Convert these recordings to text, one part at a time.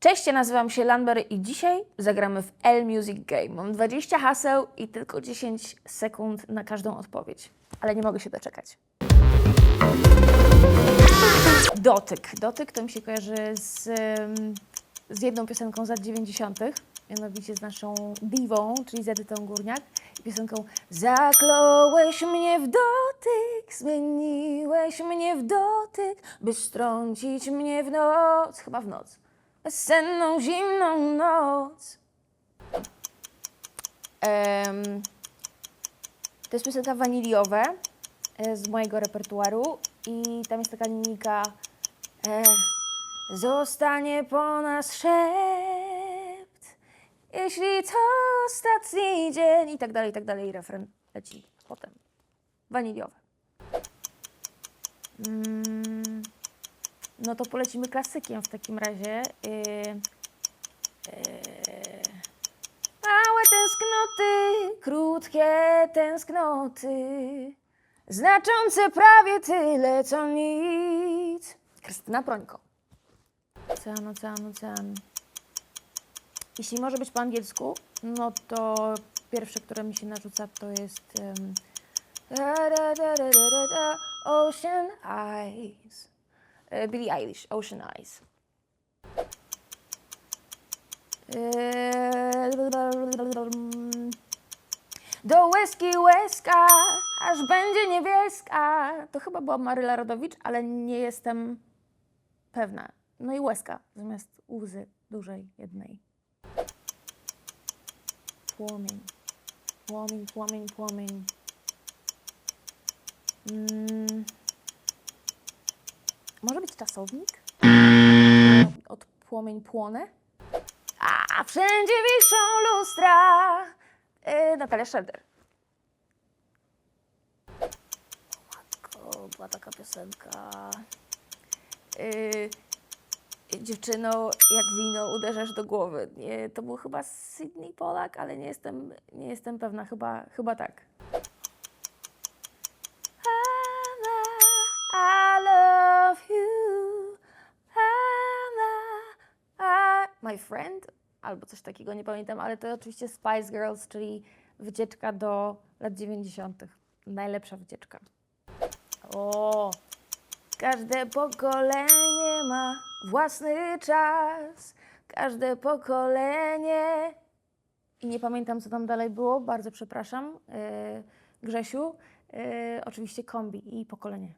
Cześć, ja nazywam się Lamber i dzisiaj zagramy w L Music Game. Mam 20 haseł i tylko 10 sekund na każdą odpowiedź, ale nie mogę się doczekać. Dotyk. Dotyk to mi się kojarzy z, z jedną piosenką z lat 90., mianowicie z naszą diwą, czyli z Edytą Górniak i piosenką Zakląłeś mnie w dotyk, zmieniłeś mnie w dotyk, by strącić mnie w noc, chyba w noc, bezsenną, zimną noc. To jest piosenka waniliowe e, z mojego repertuaru i tam jest taka linijka e, Zostanie po nas szept, jeśli to ostatni dzień i tak dalej, i tak dalej. Refren leci potem. Waniliowe. Mm, no to polecimy klasykiem w takim razie. Yy, yy, Małe tęsknoty, krótkie tęsknoty, znaczące prawie tyle co nic. Krystyna Prońko. Ocean, ocean, ocean. Jeśli może być po angielsku, no to pierwsze, które mi się narzuca, to jest um, da, da, da, da, da, da, Ocean Eyes. E, Billie Eilish, Ocean Eyes. Eee, Do łezki łezka, aż będzie niebieska. To chyba była Maryla Rodowicz, ale nie jestem pewna. No i łezka zamiast łzy dużej jednej. Płomień, płomień, płomień, płomień. Mm. Może być czasownik? Od płomień płonę? A wszędzie wiszą lustra. Yy, Natalia Schroeder. Matko, była taka piosenka. Yy, dziewczyno, jak wino uderzasz do głowy. Nie, to był chyba Sydney Polak, ale nie jestem, nie jestem pewna. Chyba, chyba tak. My friend? Albo coś takiego, nie pamiętam, ale to oczywiście Spice Girls, czyli wycieczka do lat 90. Najlepsza wycieczka. O! Każde pokolenie ma własny czas. Każde pokolenie. I nie pamiętam, co tam dalej było, bardzo przepraszam. Yy, Grzesiu. Yy, oczywiście kombi i pokolenie.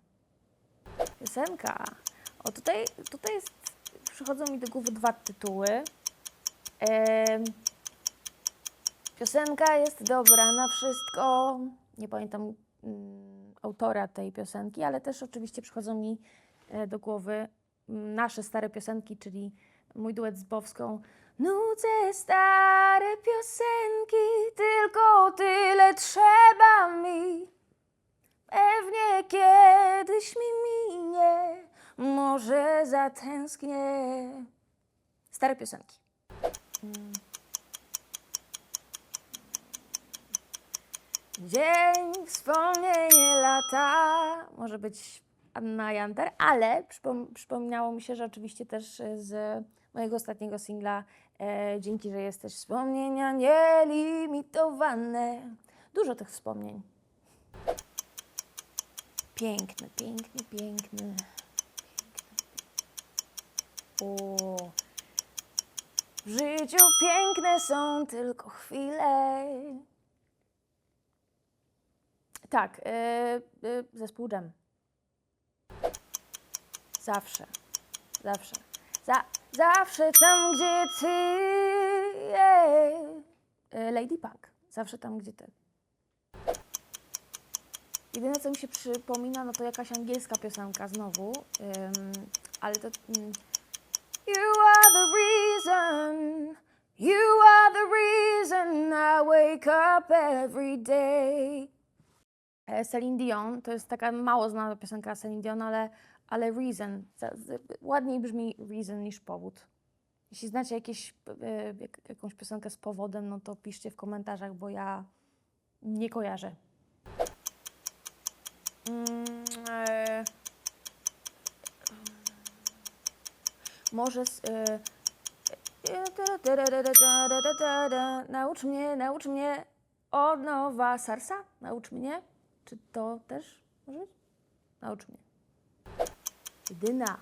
Piosenka. O, tutaj, tutaj jest, przychodzą mi do głowy dwa tytuły. Piosenka jest dobra na wszystko. Nie pamiętam mm, autora tej piosenki, ale też oczywiście przychodzą mi e, do głowy mm, nasze stare piosenki, czyli mój duet z Bowską. Nudzę stare piosenki, tylko tyle trzeba zatęsknię. Stare piosenki. Dzień, wspomnienie lata. Może być Anna Janter, ale przypom- przypomniało mi się, że oczywiście też e, z mojego ostatniego singla e, Dzięki, że jesteś wspomnienia nielimitowane. Dużo tych wspomnień. Piękny, piękny, piękny. W życiu piękne są tylko chwile. Tak, y, y, zespół Jam. Zawsze, zawsze. Za, zawsze tam, gdzie ty. Yeah. Y, Lady Punk. Zawsze tam, gdzie ty. Jedyne, co mi się przypomina, no to jakaś angielska piosenka znowu, ym, ale to... Mm, You are the reason, you are the reason I wake up every day. E, Celine Dion, to jest taka mało znana piosenka Celine Dion, ale, ale Reason, ładniej brzmi Reason niż powód. Jeśli znacie jakieś, e, jak, jakąś piosenkę z powodem, no to piszcie w komentarzach, bo ja nie kojarzę. Mm, może... Z, y, y, Naucz mnie, naucz mnie od nowa sarsa. Naucz mnie. Czy to też może być? Naucz mnie. Dyna.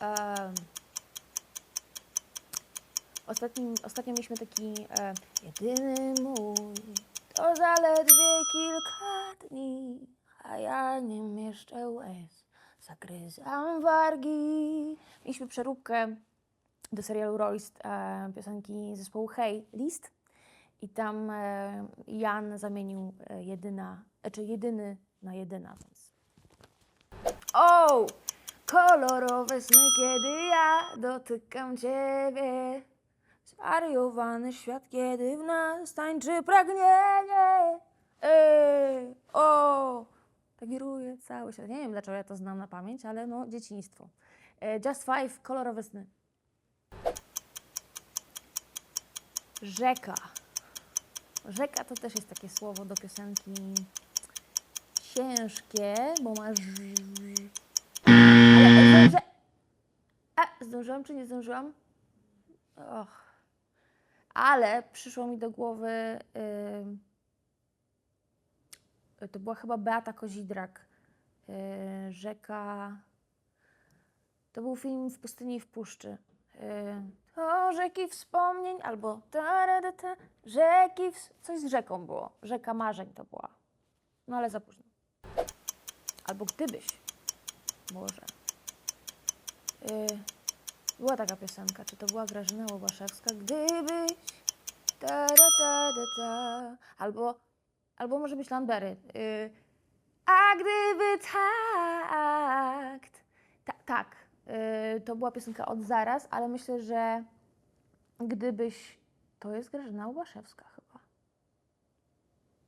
Um, ostatnio, ostatnio mieliśmy taki e, jedyny mój. To zaledwie kilka dni, a ja nie mieszczę łez. Zagryzam wargi. Mieliśmy przeróbkę do serialu Royst e, piosenki zespołu Hey List i tam e, Jan zamienił e, jedyna, czy jedyny na jedyna, więc o! Kolorowe sny, kiedy ja dotykam Ciebie. Zwariowany świat, kiedy w nas tańczy pragnienie. Ej, o! Cały świat. Nie wiem, dlaczego ja to znam na pamięć, ale no, dzieciństwo. E, Just Five, kolorowe sny. Rzeka. Rzeka to też jest takie słowo do piosenki ciężkie, bo ma ż... Ale. A, zdążyłam czy nie zdążyłam? Och. Ale przyszło mi do głowy... Yy... To była chyba Beata Kozidrak. Yy, rzeka... To był film w pustyni i w puszczy. To rzeki wspomnień, albo ta, ta, rzeki, ws- coś z rzeką było. Rzeka marzeń to była. No ale za późno. Albo gdybyś, może. Yy, była taka piosenka, czy to była Grażyna Łobaszewska? Gdybyś, ta, da, ta, ta. Albo, albo może być Lambery. A gdyby tak. Ta, tak, yy, to była piosenka od zaraz, ale myślę, że gdybyś. To jest Grażyna Łobaszewska chyba.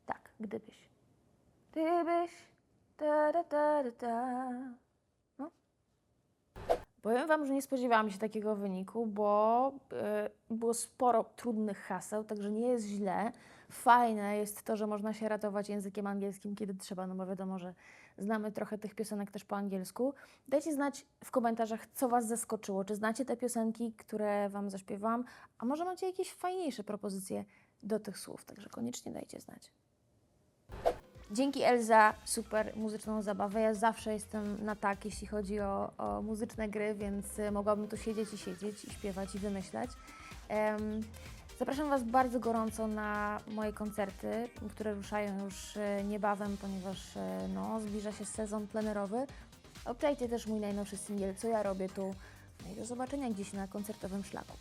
Tak, gdybyś. Gdybyś. Ta, ta, da, ta. No. Powiem Wam, że nie spodziewałam się takiego wyniku, bo e, było sporo trudnych haseł, także nie jest źle. Fajne jest to, że można się ratować językiem angielskim, kiedy trzeba, no bo wiadomo, że znamy trochę tych piosenek też po angielsku. Dajcie znać w komentarzach, co Was zaskoczyło. Czy znacie te piosenki, które Wam zaśpiewałam, a może macie jakieś fajniejsze propozycje do tych słów, także koniecznie dajcie znać. Dzięki Elza, super muzyczną zabawę. Ja zawsze jestem na tak, jeśli chodzi o, o muzyczne gry, więc mogłabym tu siedzieć i siedzieć, i śpiewać, i wymyślać. Em, zapraszam Was bardzo gorąco na moje koncerty, które ruszają już y, niebawem, ponieważ y, no, zbliża się sezon plenerowy. Obczajcie też mój najnowszy singiel, co ja robię tu. No i do zobaczenia gdzieś na koncertowym szlaku.